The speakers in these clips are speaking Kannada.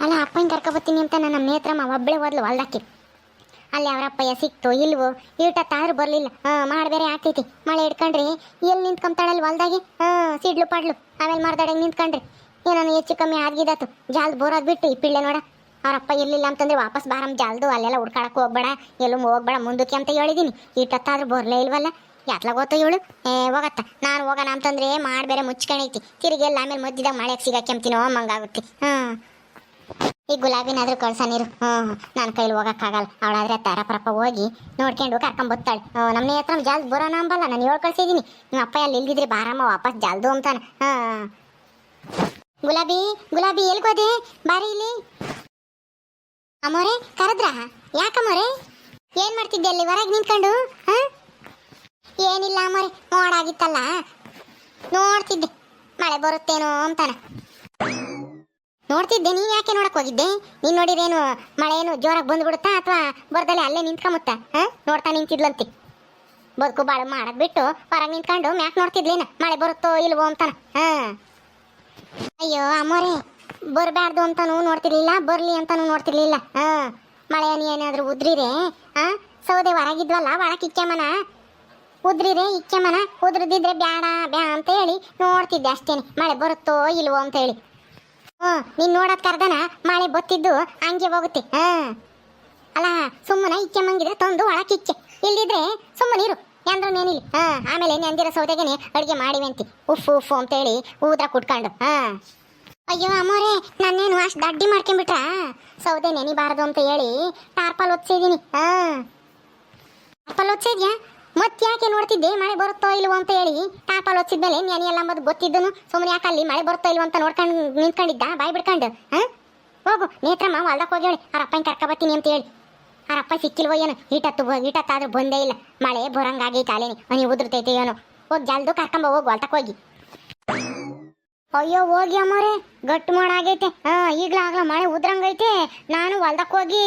ಅಲ್ಲ, ಅಪ್ಪನ ಕರ್ಕೊಬತ್ತೀನಿ ಅಂತ ನನ್ನ ನೇತ್ರಮ್ಮ ಒಬ್ಬಳೆ ಓದ್ಲು ಹೊಲ್ದಾಕಿ. ಅಲ್ಲಿ ಅವರಪ್ಪಯ್ಯ ಸಿಕ್ತು, ಇಲ್ವೋ? ಈಟತ್ತಾದ್ರೂ ಬರಲಿಲ್ಲ. ಹಾಂ ಮಾಡಿ ಬೇರೆ ಆಗ್ತೈತಿ. ಮಳೆ ಹಿಡ್ಕೊಂಡ್ರಿ ಎಲ್ಲಿ ನಿಂತ್ಕೊಂತಾಳಲ್ಲಿ ಹೊಲ್ದಾಗಿ? ಹಾಂ ಸಿಡ್ಲು ಪಾಡ್ಲು. ಆಮೇಲೆ ಮರ್ದಡೆಗೆ ನಿಂತ್ಕೊಂಡ್ರಿ. ಏನೋ ಹೆಚ್ಚು ಕಮ್ಮಿ ಆಗಿದಾತು ಜಾಲ್ದು ಬೋರ್ ಬಿಟ್ಟು ಈ ಪಿಳ್ಳೆ ನೋಡ. ಅವರಪ್ಪ ಇರ್ಲಿಲ್ಲ ಅಂತಂದ್ರೆ ವಾಪಸ್ ಬಾರಮ್ ಜಾಲ್ದು ಅಲ್ಲೆಲ್ಲ ಹುಡ್ಕಾಡಕ್ಕೆ ಹೋಗ್ಬೇಡ. ಎಲ್ಲೂ ಹೋಗ್ಬೇಡ ಮುಂದಕ್ಕೆ ಅಂತ ಹೇಳಿದೀನಿ. ಈಟತ್ತಾದ್ರೂ ಬರಲೇ ಇಲ್ವಲ್ಲ? ಯಾತ್ಲ ಗೊತ್ತು ಇವಳು? ಏ, ಹೋಗತ್ತ. ನಾನು ಹೋಗೋಣ ಅಂತಂದ್ರೆ ಮಾಡಿ ಬೇರೆ ಮುಚ್ಕೊಂಡೈತಿ ತಿರುಗಿ ಎಲ್ಲ ಆಮೇಲೆ ಮದ್ದಿದಾಗ ಮಳೆಗೆ ಸಿಗಾಕೆಂಬ್ತೀನೋ ಮಂಗಾಗುತ್ತೆ ಹಾಂ ಈ ಗುಲಾಬಿನಾದ್ರೂ ಕಳ್ಸ ನೀರು. ಹ್ಮ್ ನನ್ನ ಕೈಲಿ ಹೋಗಕ್ಕಾಗಲ್ಲ. ಅವಳಾದ್ರೆ ತರಪರಪ್ಪ ಹೋಗಿ ನೋಡ್ಕೊಂಡು ಕರ್ಕೊಂಬತ್ತಾಳೆ. ನಮ್ಮ ಹತ್ರ ಜಾಲ್ದು ಬರೋಣ ಅಂಬಲ್ಲ, ನಾನು ಹೇಳ್ ಕಳ್ಸಿದ್ದೀನಿ. ನಿಮ್ಮ ಅಪ್ಪ ಅಲ್ಲಿ ಇಲ್ದಿದ್ರೆ ಬಾರಮ್ಮ, ವಾಪಸ್ ಜಾಲ್ದು ಅಂತಾನೆ. ಹಾ ಗುಲಾಬಿ ಗುಲಾಬಿ ಎಲ್ಗೋದೆ ಬಾರಿ ಇಲ್ಲಿ. ಅಮ್ಮೋರೆ, ಕರೆದ್ರ? ಯಾಕಮ್ಮೋರೆ? ಏನ್ ಮಾಡ್ತಿದ್ದೆ ಅಲ್ಲಿ, ಹೊರಗೆ ನಿಂತ್ಕೊಂಡು? ಹಾ? ಏನಿಲ್ಲ ಅಮ್ಮೋರೆ, ಮೋಡಾಗಿತ್ತಲ್ಲ. ನೋಡ್ತಿದ್ದೆ. ಮಳೆ ಬರುತ್ತೇನೋ ಅಂತಾನೆ. ನೋಡ್ತಿದ್ದೆ ನೀ ಯಾಕೆ ನೋಡಕ್ ಹೋಗಿದ್ದೆ? ನೀನ್ ನೋಡಿರೇನು ಮಳೆ ಏನು ಜೋರಾಗಿ ಬಂದ್ಬಿಡುತ್ತಾ ಅಥವಾ ಬರ್ದಲ್ಲಿ ಅಲ್ಲೇ ನಿಂತ್ಕೊಂಬತ್ತ? ಹಾ? ನೋಡ್ತಾ ನಿಂತಿದ್ಲಂತಿ. ಬದುಕು ಬಾಳು ಮಾಡಕ್ ಬಿಟ್ಟು ಹೊರಗೆ ನಿಂತ್ಕೊಂಡು ಮ್ಯಾಕ್ ನೋಡ್ತಿದ್ಲೇನ? ಮಳೆ ಬರುತ್ತೋ ಇಲ್ವೋ ಅಂತಾನ? ಹಾ. ಅಯ್ಯೋ, ಅಮ್ಮೋರೆ ಬರಬಾರ್ದು ಅಂತಾನು ನೋಡ್ತಿರ್ಲಿಲ್ಲ, ಬರ್ಲಿ ಅಂತಾನು ನೋಡ್ತಿರ್ಲಿಲ್ಲ. ಹಾ. ಮಳೆ ಏನಾದ್ರೂ ಉದ್ರಿರೆ ಹಾ? ಸೌದೆ ಹೊರಗಿದ್ವಲ್ಲ ಒಳಕ್ ಇಕ್ಕೆಮನ ಉದ್ರಿರೆ ಇಕ್ಕೆಮನ ಉದ್ರದಿದ್ರೆ ಬ್ಯಾಡ, ಬ್ಯಾ ಅಂತ ಹೇಳಿ ನೋಡ್ತಿದ್ದೆ ಅಷ್ಟೇನೆ. ಮಳೆ ಬರುತ್ತೋ ಇಲ್ವೋ ಅಂತ ಹೇಳಿ. ಹ್ಮ್ ನೀನ್ ನೋಡಕ್ ಕರ್ದನ ಮಳೆ ಬತ್ತಿದ್ದು ಹಂಗೆ ಹೋಗುತ್ತೆ. ಹಾ. ಅಲ್ಲ, ಸುಮ್ಮನೆ ಇಕ್ಕೆ ಮಂಗಿದ್ರೆ ತಂದು ಒಳಕ್ಕೆ ಇಕ್ಕೆ ಇಲ್ದಿದ್ರೆ ಸುಮ್ಮನಿರು ಎಂದ್ರು ಏನಿಲ್ಲ. ಆ ಆಮೇಲೆ ನೆಂದಿರೋ ಸೌದೆಗೆನೆ ಅಡುಗೆ ಮಾಡಿವಂತಿ ಉಫ್ ಉಫ್ ಅಂತೇಳಿ ಊದ್ರ ಕುಟ್ಕೊಂಡು. ಹ. ಅಯ್ಯೋ, ಅಮ್ಮೋರೆ ನಾನೇನು ಅಷ್ಟು ದಡ್ಡಿ ಮಾಡ್ಕೊಂಬಿಟ್ರ? ಸೌದೆ ನೆನಿಬಾರದು ಅಂತ ಹೇಳಿ ಟಾರ್ಪಲ್ ಒತ್ಸಿದೀನಿ ಹ. ಟಾರ್ಪಲ್ ಒತ್ಸಿದ್ಯಾ? ಮತ್ತೆ ಯಾಕೆ ನೋಡ್ತಿದ್ದೆ, ಮಳೆ ಬರುತ್ತೋ ಇಲ್ವೋ ಅಂತ ಹೇಳಿ. ಟಾಪಲ್ ಹೊಚ್ಚಿದ್ಮೇಲೆ ನೆನೆ ಎಲ್ಲ ಅಂಬದು ಗೊತ್ತಿದ್ದನು. ಸುಮ್ಮನೆ ಯಾಕೆ ಅಲ್ಲಿ ಮಳೆ ಬರುತ್ತೋ ಇಲ್ವೋ ಅಂತ ನೋಡ್ಕೊಂಡು ನಿಂತ್ಕೊಂಡಿದ್ದ, ಬಾಯ್ ಬಿಡ್ಕೊಂಡು. ಹೋಗು ನೇತ್ರಮ್ಮ ಹೊಲ್ದಕ್ಕೆ ಹೋಗಿ ಹೇಳಿ ಅವ್ರ ಅಪ್ಪನ ಕರ್ಕೊಬತ್ತೀನಿ ಅಂತ ಹೇಳಿ. ಅವ್ರ ಅಪ್ಪ ಸಿಕ್ಕಿಲ್ವೋ ಏನು? ಈಟತ್ತು ಈಟತ್ತಾದ್ರೂ ಬಂದೇ ಇಲ್ಲ. ಮಳೆ ಬರಂಗಾಗಿ ಕಾಲೇನಿ ಅವನಿಗೆ ಉದುರ್ತೈತೆ ಏನೋ? ಹೋಗಿ ಜಲ್ದು ಕರ್ಕೊಂಬ ಹೋಗು ಹೊಲ್ದಕ್ಕೆ ಹೋಗಿ. ಅಯ್ಯೋ ಹೋಗಿ ಅಮ್ಮೋರೆ ಗಟ್ಟು ಮಾಡಾಗೈತೆ ಹಾ ಆಗಲ ಮಳೆ ಉದ್ರಂಗೈತೆ. ನಾನು ಹೊಲ್ದಕ್ಕೆ ಹೋಗಿ.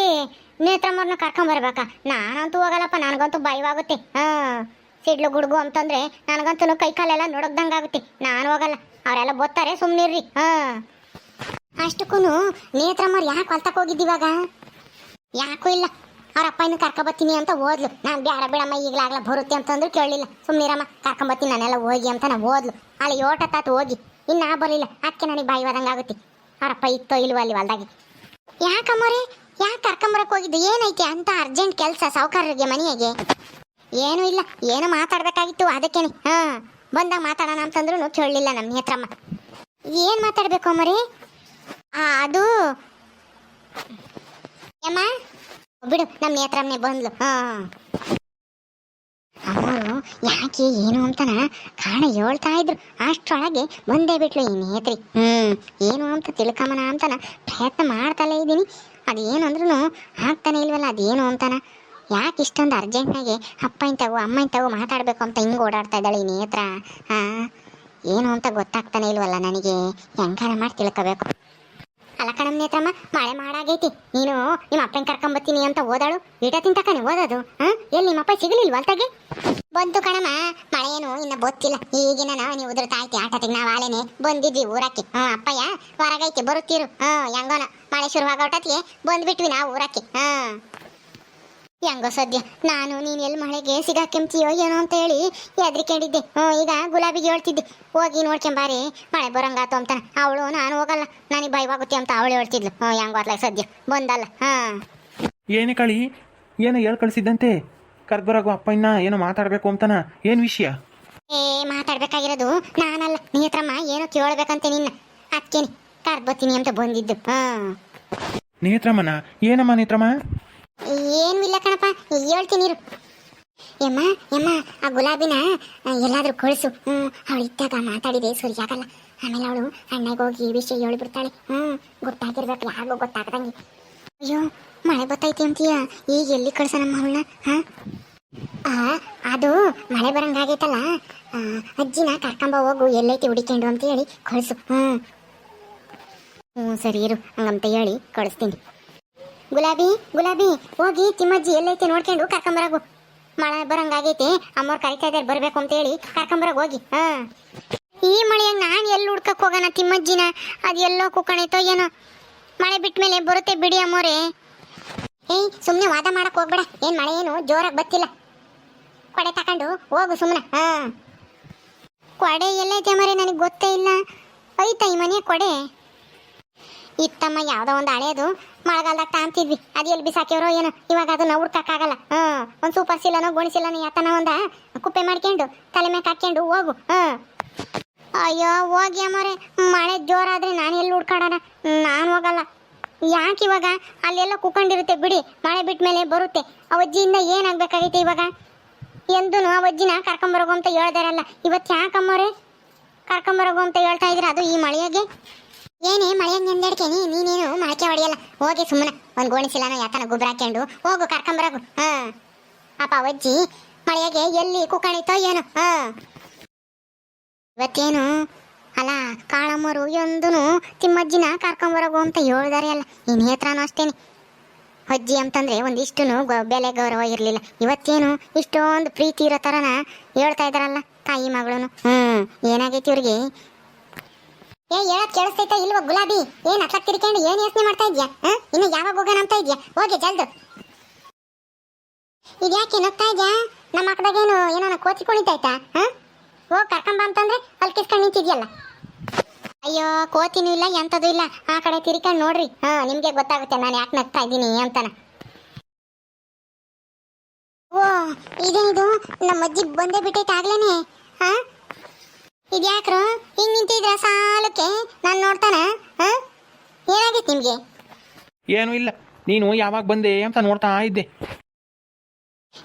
ನೇತ್ರಮ್ಮರ್ನ ಕರ್ಕೊಂಬರ್ಬೇಕಾ ನಾನಂತೂ ಹೋಗಲ್ಲಪ್ಪ, ನನಗಂತೂ ಭಯವಾಗುತ್ತೆ. ಹಾ, ಸಿಡ್ಲು ಗುಡುಗು ಅಂತಂದ್ರೆ ನನಗಂತೂ ಕೈ ಕಾಲೆಲ್ಲ ನೊಡಗ್ದಂಗಾಗುತ್ತೆ ನಾನು ಹೋಗಲ್ಲ. ಅವರೆಲ್ಲ ಬತ್ತಾರೆ ಸುಮ್ಮನಿರ್ರಿ ಹಾ. ಅಷ್ಟಕ್ಕೂ ನೇತ್ರಮ್ಮರ್ ಯಾಕೆ ಹೊಲ್ತಕ್ಕೆ ಹೋಗಿದ್ದೀವಾಗ? ಯಾಕೂ ಇಲ್ಲ. ಅವ್ರ ಅಪ್ಪ ಇನ್ನು ಕರ್ಕೊಬತ್ತೀನಿ ಅಂತ ಓದ್ಲು. ನಾನು ಬೇಡ ಬಿಡಮ್ಮ, ಈಗಲಾಗ್ಲ ಬರುತ್ತೆ ಅಂತಂದ್ರು ಕೇಳಲಿಲ್ಲ ಸುಮ್ಮನಿರಮ್ಮ ಕರ್ಕೊಂಬತ್ತೀನಿ ನಾನೆಲ್ಲ ಹೋಗಿ ಅಂತ ನಾ ಓದ್ಲು. ಅಲ್ಲಿ ಓಟತ್ತಾತು ಹೋಗಿ. ಇನ್ನು ಬರಲಿಲ್ಲ ಅಕ್ಕೆ ನನಗೆ ಬಾಯಿ ಆಗುತ್ತೆ ಅವರಪ್ಪ ಇತ್ತೋ ಇಲ್ವೋ ಅಲ್ಲಿ ಹೊಲ್ದಾಗೆ. ಯಾಕಮ್ಮರೆ ಯಾಕೆ ಕರ್ಕೊಂಬರಕ್ಕೆ ಹೋಗಿದ್ದು? ಏನೈತೆ ಅಂತ ಅರ್ಜೆಂಟ್ ಕೆಲಸ ಸಾವುಕಾರರಿಗೆ ಮನೆಯಾಗೆ ಏನೂ ಇಲ್ಲ ಏನೋ ಮಾತಾಡ್ಬೇಕಾಗಿತ್ತು ಅದಕ್ಕೇನೆ. ಹಾ ಬಂದಾಗ ಮಾತಾಡೋಣ ಅಂತಂದ್ರು ಕೇಳಲಿಲ್ಲ ನಮ್ಮ ಹೆತ್ರಮ್ಮ ಏನು ಮಾತಾಡಬೇಕು ಆ, ಅದು ಯಮ್ಮ? ಬಿಡು ನಮ್ಮ ನೇತ್ರಮ್ಮನೆ ಬಂದ್ಲು. ಹಾಂ ಅವರು ಯಾಕೆ ಏನು ಅಂತನ ಕಾಣ ಹೇಳ್ತಾ ಇದ್ರು. ಅಷ್ಟೊಳಗೆ ಬಂದೇ ಬಿಟ್ಲು ಈ ನೇತ್ರಿ. ಹ್ಮ್ ಏನು ಅಂತ ತಿಳ್ಕಮ್ಮನ ಅಂತನ ಪ್ರಯತ್ನ ಮಾಡ್ತಲೇ ಇದ್ದೀನಿ. ಅದೇನು ಅಂದ್ರೂ ಆಗ್ತಾನೆ ಇಲ್ವಲ್ಲ, ಅದೇನು ಅಂತಾನ? ಯಾಕೆ ಇಷ್ಟೊಂದು ಅರ್ಜೆಂಟ್ನಾಗೆ ಅಪ್ಪ ತಗೋ ಅಮ್ಮ ತಗೋ ಮಾತಾಡಬೇಕು ಅಂತ ಹಿಂಗೆ ಓಡಾಡ್ತಾ ಇದ್ದಾಳೆ ಈ ನೇತ್ರ? ಏನು ಅಂತ ಗೊತ್ತಾಗ್ತಾನೆ ಇಲ್ವಲ್ಲ ನನಗೆ? ಹೆಂಗಾರ ಮಾಡಿ ತಿಳ್ಕೋಬೇಕು. ಅಲ್ಲ ಕಣಮ್ ನೇತ್ರಮ್ಮ, ಮಳೆ ಮಾಡಾಗೈತಿ. ನೀನು ನಿಮ್ಮ ಅಪ್ಪನ ಕರ್ಕೊಂಬತ್ತೀನಿ ಅಂತ ಓದಾಳು. ಈಟ ತಿಂತಕನೆ ಓದೋದು, ಹಾ? ಎಲ್ಲಿ ನಿಮ್ಮಪ್ಪ ಸಿಗಲಿಲ್ವ ಅಲ್ತಾಗೆ? ಬಂತು ಕಣಮ್ಮ, ಮಳೆ ಏನು ಇನ್ನ ಗೊತ್ತಿಲ್ಲ ಈಗಿನ ನಾವು ನೀವು ಉದುರ್ತಾ ಐತಿ ಆಟತಿಗೆ ನಾವು ಆಲೇನೆ ಬಂದಿದ್ವಿ ಊರಕ್ಕೆ. ಹಾ, ಅಪ್ಪಯ್ಯ, ಹೊರಗೈತಿ, ಬರುತ್ತೀರು. ಹಾ, ಹೆಂಗೋನ? ಮಳೆ ಶುರುವಾಗೋಟತ್ತಿಗೆ ಬಂದ್ಬಿಟ್ವಿ ನಾವು ಊರಕ್ಕೆ. ಹಾ. ಹೆಂಗೋ ಸದ್ಯ. ನಾನು ನೀನು ಎಲ್ಲಿ ಮಳೆಗೆ ಸಿಗಾಕೆಂಬ್ತೀಯೋ ಏನೋ ಅಂತ ಹೇಳಿ ಹೆದ್ರಿಕೊಂಡಿದ್ದೆ. ಹ್ಞೂ ಈಗ ಗುಲಾಬಿಗೆ ಹೇಳ್ತಿದ್ದೆ. ಹೋಗಿ ನೋಡ್ಕೊಂಬಾರಿ ಮಳೆ ಬರಂಗಾತು ಅಂತ ಅವಳು ನಾನು ಹೋಗಲ್ಲ. ನನಗೆ ಭಯವಾಗುತ್ತೆ ಅಂತ ಅವಳು ಹೇಳ್ತಿದ್ಲು. ಹ್ಞೂ ಹೆಂಗೋ ಸದ್ಯ. ಬಂದಲ್ಲ. ಹಾಂ. ಏನೇ ಕಳಿ ಏನೋ ಹೇಳ್ ಕಳಿಸಿದ್ದಂತೆ. ಕರ್ಬರಾಗು ಅಪ್ಪ ಇನ್ನ ಏನೋ ಮಾತಾಡಬೇಕು ಅಂತನ. ಏನು ವಿಷಯ? ಏ ಮಾತಾಡ್ಬೇಕಾಗಿರೋದು ನಾನಲ್ಲ. ನೀ ಹತ್ರಮ್ಮ ಏನೋ ಕೇಳ್ಬೇಕಂತ ನಿನ್ನ. ಅದಕ್ಕೇನೆ ಕರ್ಬತ್ತೀನಿ ಅಂತ ಬಂದಿದ್ದು. ಹಾಂ ನೇತ್ರಮ್ಮನ? ಏನಮ್ಮ ನೇತ್ರಮ್ಮ? ಹೇಳ್ತೀನಿ ಯಮ್ಮ ಯಮ್ಮ, ಆ ಗುಲಾಬಿನ ಎಲ್ಲಾದ್ರು ಕಳ್ಸು. ಹ್ಞೂ ಅವಳು ಇದ್ದಾಗ ಮಾತಾಡಿದೆ, ಸರಿ, ಆಗಲ್ಲ. ಆಮೇಲೆ ಅವಳು ಅಣ್ಣಗೆ ಹೋಗಿ ವಿಷಯ ಹೇಳಿಬಿಡ್ತಾಳೆ. ಹ್ಞೂ ಗೊತ್ತಾಗಿರ್ಬೇಕು, ಯಾರಿಗೂ ಗೊತ್ತಾಗ್ದಂಗೆ. ಅಯ್ಯೋ, ಮಳೆ ಬತ್ತೈತಿ ಅಂತೀಯ? ಈಗ ಎಲ್ಲಿ ಕಳ್ಸ ನಮ್ಮ ಅವಳನ್ನ, ಹಾಂ? ಅದು ಮಳೆ ಬರಂಗಾಗೈತಲ್ಲ ಅಜ್ಜಿನ ಕರ್ಕೊಂಬ ಹೋಗು, ಎಲ್ಲೈತಿ ಹುಡಿಕೊಂಡು ಅಂತ ಹೇಳಿ, ಕಳಿಸು. ಹ್ಞೂ ಹ್ಞೂ ಸರಿ ಇರು, ಹಂಗಂತ ಹೇಳಿ ಕಳಿಸ್ತೀನಿ. ಗುಲಾಬಿ ಗುಲಾಬಿ, ಹೋಗಿ ತಿಮ್ಮಜ್ಜಿ ಎಲ್ಲೈತೆ ನೋಡ್ಕೊಂಡು ಕರ್ಕೊಂಬರಾಗು. ಮಳೆ ಬರಂಗಾಗೈತೆ, ಅಮ್ಮವ್ರು ಕರಿತಾ ಇದ್ದಾರೆ ಬರಬೇಕು ಅಂತ ಹೇಳಿ ಕರ್ಕೊಂಬರಾಗ ಹೋಗಿ. ಹಾ. ಈ ಮಳೆಯಾಗ ನಾನು ಎಲ್ಲಿ ಹುಡ್ಕಕ್ಕೆ ಹೋಗೋಣ ತಿಮ್ಮಜ್ಜಿನ? ಅದು ಎಲ್ಲೋ ಕುಕ್ಕಣೈತೋ ಏನೋ. ಮಳೆ ಬಿಟ್ಟ ಮೇಲೆ ಬರುತ್ತೆ ಬಿಡಿ ಅಮ್ಮೋರೆ ಏಯ್ ಸುಮ್ಮನೆ ವಾದ ಮಾಡಕ್ ಹೋಗ್ಬೇಡ. ಏನ್ ಮಳೆ ಏನು? ಜೋರಾಗಿ ಬತ್ತಿಲ್ಲ. ಕೊಡೆ ತಕೊಂಡು ಹೋಗು ಸುಮ್ಮನೆ ಹಾಂ. ಕೊಡೆ ಎಲ್ಲೈತೆ ಮರೆ ನನಗೆ ಗೊತ್ತೇ ಇಲ್ಲ. ಐತಾ ಈ ಮನೆ ಕೊಡೆ. ಇತ್ತಮ್ಮ ಯಾವುದೋ ಒಂದು ಹಳೇದು. ಮಳೆಗಾಲದಾಗ ತಾಂತಿದ್ವಿ. ಅದು ಎಲ್ಲಿ ಬಿಸಾಕ್ಯವ್ರೋ ಏನೋ. ಇವಾಗ ಅದನ್ನ ಹುಡ್ಕಕ್ಕಾಗಲ್ಲ. ಹ್ಞೂ. ಒಂದು ಸೂಪರ್ ಸಿಲನೋ ಗೋಣಿಸಿಲ್ಲನೋ ಯಾತನ ಒಂದ. ಕುಪ್ಪೆ ಮಾಡ್ಕೊಂಡು, ತಲೆ ಮೇಲೆ ಹಾಕ್ಕೊಂಡು ಹೋಗು. ಹಾ ಅಯ್ಯೋ, ಹೋಗಿ ಅಮ್ಮರೆ. ಮಳೆ ಜೋರಾದ್ರೆ ನಾನು ಎಲ್ಲಿ ಹುಡ್ಕಾಡೋಣ ನಾನು ಹೋಗಲ್ಲ. ಯಾಕೆ ಇವಾಗ? ಅಲ್ಲೆಲ್ಲ ಕುಕೊಂಡಿರುತ್ತೆ ಬಿಡಿ. ಮಳೆ ಬಿಟ್ಟ ಮೇಲೆ ಬರುತ್ತೆ. ಆ ಅಜ್ಜಿಯಿಂದ ಏನಾಗ್ಬೇಕಾಗೈತೆ ಇವಾಗ? ಎಂದೂ ಅವಜ್ಜಿನ ಕರ್ಕೊಂಬರೋಗು ಅಂತ ಹೇಳ್ದಾರಲ್ಲ. ಇವತ್ತು ಯಾಕಮ್ಮರೆ? ಕರ್ಕೊಂಬರೋಗು ಅಂತ ಹೇಳ್ತಾ ಇದ್ರೆ? ಅದು ಈ ಮಳೆಯಾಗೆ? ಏನೇ ಮಳೆಯಂಗೆ ನೆಂದಡ್ಕೇನಿ ನೀನೇನು ಮೊಳಕೆ ಹೊಡೆಯಲ್ಲ? ಹೋಗಿ ಸುಮ್ಮನೆ ಒಂದು ಗೋಣಿಸಿಲ್ಲನ ಯಾಕನ ಗೊಬ್ಬರ ಹಾಕೊಂಡು ಹೋಗು ಕರ್ಕೊಂಬರೋಗು ಹಾ. ಅಪ್ಪ ಅಜ್ಜಿ, ಮಳೆಗೆ ಎಲ್ಲಿ ಕುಕ್ಕಣಿತೋ ಏನು? ಹಾ. ಇವತ್ತೇನು? ಅಲ್ಲ, ಕಾಳಮ್ಮರು ಎಂದೂ ತಿಮ್ಮಜ್ಜಿನ ಕರ್ಕೊಂಬರೋಗು ಅಂತ ಹೇಳಿದಾರೆ ಅಲ್ಲ. ಈ ನೇತ್ರನೂ ಅಷ್ಟೇನೆ. ಅಜ್ಜಿ ಅಂತಂದ್ರೆ ಒಂದಿಷ್ಟು ಬೆಲೆ ಗೌರವ ಇರಲಿಲ್ಲ. ಇವತ್ತೇನು ಇಷ್ಟೊಂದು ಪ್ರೀತಿ ಇರೋ ಥರನ ಹೇಳ್ತಾ ಇದಾರಲ್ಲ ತಾಯಿ ಮಗಳೂ ಹ್ಞೂ ಏನಾಗೈತಿ ಇವ್ರಿಗೆ? ಏ ಹೇಳಕ್ ಕೇಳಿಸ್ತೈತಾ ಇಲ್ವಾ ಗುಲಾಬಿ? ಏನ್ ಅಟ್ಲಕ್ ತಿರ್ಕೊಂಡು ಏನ್ ಯೋಚನೆ ಮಾಡ್ತಾ ಇದ್ಯಾ? ಇನ್ನು ಯಾವಾಗ ಹೋಗೋಣ ಅಂತ ಇದ್ಯಾ? ಹೋಗಿ ಜಲ್ದು. ಇದ್ಯಾಕೆ ನಗ್ತಾ ಇದ್ಯಾ? ನಮ್ಮ ಅಕ್ಕದಾಗೇನು ಏನೋ ಕೋಚಿ ಕುಣಿತೈತಾ ಹ? ಹೋಗ್ ಕರ್ಕೊಂಬ ಅಂತಂದ್ರೆ ಅಲ್ಲಿ ಕಿಸ್ಕೊಂಡು ನಿಂತಿದ್ಯಲ್ಲ. ಅಯ್ಯೋ ಕೋತಿನೂ ಇಲ್ಲ ಎಂಥದ್ದು ಇಲ್ಲ. ಆ ಕಡೆ ತಿರ್ಕೊಂಡು ನೋಡ್ರಿ. ಹಾ, ನಿಮ್ಗೆ ಗೊತ್ತಾಗುತ್ತೆ ನಾನು ಯಾಕೆ ನಗ್ತಾ ಇದ್ದೀನಿ ಅಂತಾನ. ಓ, ಇದೇನಿದು? ನಮ್ಮ ಅಜ್ಜಿ ಬಂದೇ ಬಿಟ್ಟೈತೆ ಆಗ್ಲೇನೆ. ಹಾ? ಇದ್ಯಾಕ್ರು? ಹಿಂಗ್ ನಿಂತಿದ್ರ ಸಾಲಕ್ಕೆ? ನಾನು ನೋಡ್ತಾನ ಹಾ? ಏನಾಗೈತೆ ನಿಮ್ಗೆ? ಏನು ಇಲ್ಲ ನೀನು ಯಾವಾಗ ಬಂದೆ ಅಂತ ನೋಡ್ತಾ ಇದ್ದೆ.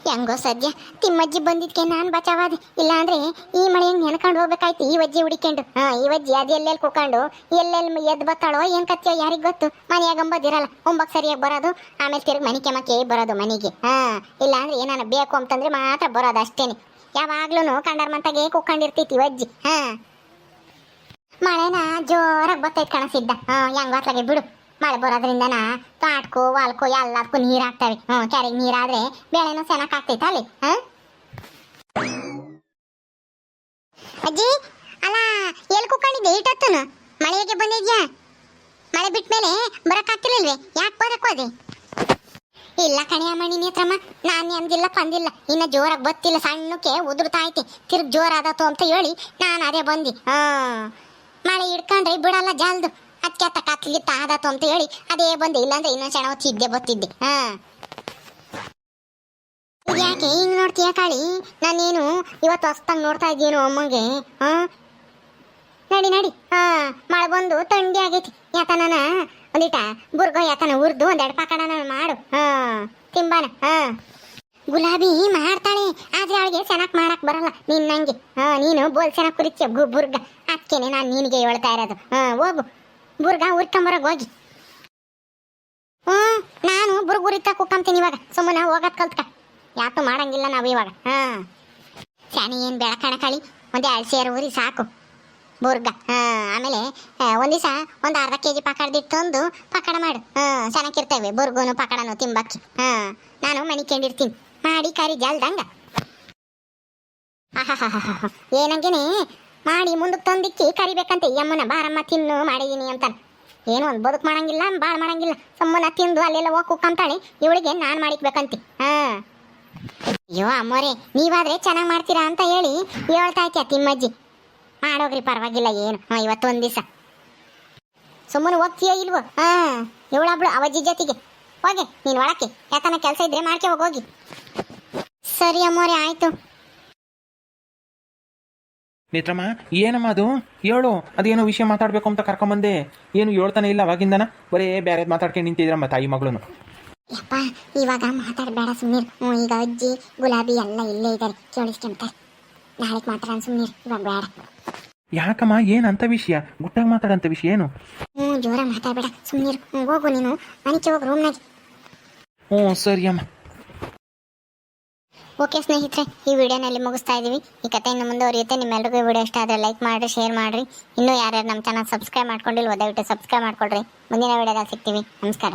ಹೆಂಗೋ ಸದ್ಯ ತಿಮ್ಮಜ್ಜಿ ಬಂದಿದ್ಕೆ ನಾನು ಬಚಾವಾದೆ. ಇಲ್ಲಾಂದ್ರೆ ಈ ಮಳೆ ಹೆಂಗ್ ನೆನ್ಕೊಂಡು ಹೋಗ್ಬೇಕಾಯ್ತು ಈ ವಜ್ಜಿ ಹುಡಿಕೊಂಡು. ಹಾ ಈ ವಜ್ಜಿ ಅದು ಎಲ್ಲೆಲ್ಲಿ ಕುಕೊಂಡು ಎಲ್ಲೆಲ್ಲಿ ಎದ್ದು ಬತ್ತಾಳೋ ಏನ್ ಕತ್ಯೋ ಯಾರಿಗ್ ಗೊತ್ತು? ಮನೆಯಾಗ ಅಂಬೋದಿರಲ್ಲ ಒಂಬಕ್ ಸರಿಯಾಗಿ ಬರೋದು ಆಮೇಲೆ ತಿರುಗಿ ಮನೆ ಕೆಮಕ್ಕೆ ಬರೋದು ಮನೆಗೆ. ಹಾ ಇಲ್ಲಾಂದ್ರೆ ಏನಾನ ಬೇಕು ಅಂತಂದ್ರೆ ಮಾತ್ರ ಬರೋದು ಅಷ್ಟೇನೆ. ಯಾವಾಗ್ಲೂ ಕಂಡಾರ ಮಂತಾಗೆ ಕುಕ್ಕೊಂಡಿರ್ತೈತಿ ಅಜ್ಜಿ. ಹಾ. ಮಳೆನ ಜೋರಾಗಿ ಬತ್ತೈತ್ ಕಾಣಿಸಿದ್ದ ಹಾ, ಹೆಂಗ್ ಬಿಡು. ಮಳೆ ಬರೋದ್ರಿಂದನ ತಾಟ್ಕೋ ವಾಲ್ಕೋ ಎಲ್ಲದಕ್ಕೂ ನೀರ್ ಹಾಕ್ತವೆ ಹ್ಮ್ ಕೆರೆಗೆ ನೀರಾದ್ರೆ ಬೆಳೆನೂ ಚೆನ್ನಾಗ್ ಆಗ್ತೈತ ಅಲ್ಲಿ. ಹ? ಅಜ್ಜಿ, ಅಲ್ಲ ಎಲ್ಲಿ ಕುಕ್ಕೊಂಡಿದ್ದೆ ಇಟ್ಟತ್ತನು. ಮಳೆಗೆ ಬಂದಿದ್ಯಾ? ಮಳೆ ಬಿಟ್ಟ ಮೇಲೆ ಬರಕ್ ಆಗ್ತಿರ್ಲಿಲ್ವೇ? ಯಾಕೆ ಬರಕ್ ಹೋದೆ? ಇಲ್ಲ ಕಣಿಯಮ್ಮ ನಿನ್ನ ನೇತ್ರಮ್ಮ ನಾನು ನೆಮ್ದಿಲ್ಲ ಪಂದಿಲ್ಲ. ಇನ್ನ ಜೋರಾಗಿ ಬತ್ತಿಲ್ಲ, ಸಣ್ಣಕ್ಕೆ ಉದುರ್ತಾ ಐತಿ. ತಿರ್ಗ್ ಜೋರಾದತು ಅಂತ ಹೇಳಿ ನಾನು ಅದೇ ಬಂದಿ. ಹಾ ಮಳೆ ಹಿಡ್ಕೊಂಡ್ರೆ ಬಿಡಲ್ಲ ಜಾಲ್ದು. ಅದಕ್ಕೆ ಅತ್ತ ಕತ್ಲಿತ್ತ ಆದತು ಅಂತ ಹೇಳಿ ಅದೇ ಬಂದೆ. ಇಲ್ಲಾಂದ್ರೆ ಇನ್ನೊಂದು ಸಣ್ಣ ಹೊತ್ತು ಬತ್ತಿದ್ದೆ. ಹಾ ಯಾಕೆ ಹಿಂಗ್ ನೋಡ್ತೀಯ ಕಾಳಿ? ನಾನೇನು ಇವತ್ತು ಹೊಸ್ತಂಗ್ ನೋಡ್ತಾ ಇದ್ದೀನು ಅಮ್ಮಂಗೆ? ಹಾ ನಡಿ ನಡಿ. ಹಾ ಮಳೆ ಬಂದು ಥಂಡಿ ಆಗೈತಿ. ಯಾತನ ಒಂದಿಟ ಬುರ್ಗ ಯಾಕನ ಉರ್ದು ಒಂದೆರಡು ಪಾಕಡನ ಮಾಡು. ಹಾ, ತಿಂಬಾನ, ಹಾ. ಗುಲಾಬಿ ಮಾಡ್ತಾಳೆ, ಆದ್ರೆ ಅವಳಿಗೆ ಚೆನ್ನಾಗಿ ಮಾಡಕ್ ಬರಲ್ಲ. ನಿನ್ ನಂಗೆ, ಹಾ, ನೀನು ಬೋಲ್ ಚೆನ್ನಾಗಿ ಗು, ಬುರ್ಗ. ಅದಕ್ಕೇನೆ ನಾನು ನಿನಗೆ ಹೇಳ್ತಾ ಇರೋದು. ಹಾ, ಹೋಗು. ಬುರ್ಗ ಉರ್ಕೊಂಬರಗ್ ಹೋಗಿ. ಹ್ಮ್ ನಾನು ಬುರ್ಗ ಉರಿತಾ ಕುಕ್ಕಂತೀನಿ ಇವಾಗ. ಸುಮ್ಮನೆ ಹೋಗತ್ ಕಲ್ತ್ಕ. ಯಾತು ಮಾಡಂಗಿಲ್ಲ ನಾವು ಇವಾಗ. ಹಾ. ಶಾನಿ ಏನ್ ಬೆಳಕಣ ಕಳಿ ಒಂದೇ ಎರಡು ಊರಿ ಸಾಕು. ಬುರ್ಗ ಆಮೇಲೆ ಒಂದು ದಿವಸ ಒಂದ್ ಅರ್ಧ ಕೆ ಜಿ ತಂದು ಪಕಡ ಮಾಡು. ಹಾ ಚೆನ್ನಾಗಿರ್ತೇವೆ ಬುರ್ಗುನು ಪಕಡನು ತಿಂಬಕ್ಕೆ ಹಾ, ನಾನು ಮಣಿಕೊಂಡಿರ್ತೀನಿ ಮಾಡಿ ಕರಿ ಜಲ್ದಂಗ. ಏನಂಗೇನೆ ಮಾಡಿ ಮುಂದಕ್ಕೆ ತಂದಿಕ್ಕಿ ಕರಿಬೇಕಂತೆ. ಯಮ್ಮನ ಬಾರಮ್ಮ ತಿನ್ನು ಮಾಡಿದೀನಿ ಅಂತಾನೆ. ಏನು ಒಂದು ಬದುಕು ಮಾಡಂಗಿಲ್ಲ ಭಾಳ ಮಾಡಂಗಿಲ್ಲ. ಸುಮ್ಮನ ತಿಂದು ಅಲ್ಲೆಲ್ಲ ಹೋಗಿ ಕುಕ್ಕಂತಾಳೆ ಇವಳಿಗೆ ನಾನು ಮಾಡಿಕ್ಬೇಕಂತೆ. ಹಾ. ಅಯ್ಯೋ, ಅಮ್ಮೋರೆ, ನೀವಾದ್ರೆ ಚೆನ್ನಾಗಿ ಮಾಡ್ತೀರಾ ಅಂತ ಹೇಳಿ ಹೇಳ್ತಾ ಇತ್ಯಾ ತಿಮ್ಮಜ್ಜಿ? ಮಾಡೋಗ್ರಿ ಪರವಾಗಿಲ್ಲ ಏನು. ಹಾ ಇವತ್ತೊಂದು ದಿವಸ. ಸುಮ್ಮನೆ ಹೋಗ್ತೀಯಾ ಇಲ್ವೋ? ಹಾ ಇವಳೊಬ್ಳು ಅವಜ್ಜಿ ಜೊತೆಗೆ. ಹೋಗಿ ನೀನ್ ಒಳಕ್ಕೆ. ಯಾಕನ ಕೆಲಸ ಇದ್ರೆ ಮಾಡ್ಕೆ ಹೋಗಿ ಸರಿ ಅಮ್ಮೋರೆ ಆಯ್ತು. ನೇತ್ರಮ್ಮ ಏನಮ್ಮ ಅದು? ಹೇಳು ಅದೇನೋ ವಿಷಯ ಮಾತಾಡ್ಬೇಕು ಅಂತ ಕರ್ಕೊಂಬಂದೆ. ಏನು ಹೇಳ್ತಾನೆ ಇಲ್ಲ ಅವಾಗಿಂದನ? ಬರೇ ಬೇರೆ ಮಾತಾಡ್ಕೊಂಡು ನಿಂತಿದ್ರಮ್ಮ ತಾಯಿ ಮಗಳು ಯಪ್ಪ ಇವಾಗ ಮಾತಾಡಬೇಡ ಸುಮ್ಮನೆ ಈಗ ಅಜ್ಜಿ ಗುಲಾಬಿ ಎಲ್ಲ ಇಲ್ಲೇ ಇದ್ದಾರೆ ಕೇಳಿಸ್ಕೊಂತಾರೆ ನಾಳೆಗೆ ಮಾತಾಡೋಣ ಸುಮ್ಮನೆ ಇವಾಗ ಬೇಡ. ಯಾಕಮ್ಮ ಏನಂತ ವಿಷಯ? ಗುಟ್ಟಾಗಿ ಮಾತಾಡಂತ ವಿಷಯ ಏನು? ಹ್ಞೂ ಜೋರ ಮಾತಾಡಬೇಡ ಸುಮ್ಮನೆ ಹೋಗು ನೀನು. ಮನೆಗೆ ಹೋಗು ರೂಮ್ನಾಗ ಹ್ಞೂ ಸರಿ ಅಮ್ಮ. ಓಕೆ ಸ್ನೇಹಿತರೆ ಈ ವಿಡಿಯೋನಲ್ಲಿ ಮುಗಿಸ್ತಾ ಇದ್ದೀವಿ ಈ ಕಥೆಯನ್ನು ಮುಂದುವರಿಯುತ್ತೆ ನಿಮ್ಮೆಲ್ಲರಿಗೂ ಈ ವಿಡಿಯೋ ಇಷ್ಟ ಆದರೆ ಲೈಕ್ ಮಾಡಿರಿ ಶೇರ್ ಮಾಡಿರಿ. ಇನ್ನೂ ಯಾರ್ಯಾರು ನಮ್ಮ ಚಾನಲ್ ಸಬ್ಸ್ಕ್ರೈಬ್ ಮಾಡ್ಕೊಂಡಿಲ್ಲ ದಯವಿಟ್ಟು ಸಬ್ಸ್ಕ್ರೈಬ್ ಮಾಡ್ಕೊಳ್ರಿ. ಮುಂದಿನ ವಿಡಿಯೋದಲ್ಲಿ ಸಿಗ್ತೀವಿ. ನಮಸ್ಕಾರ.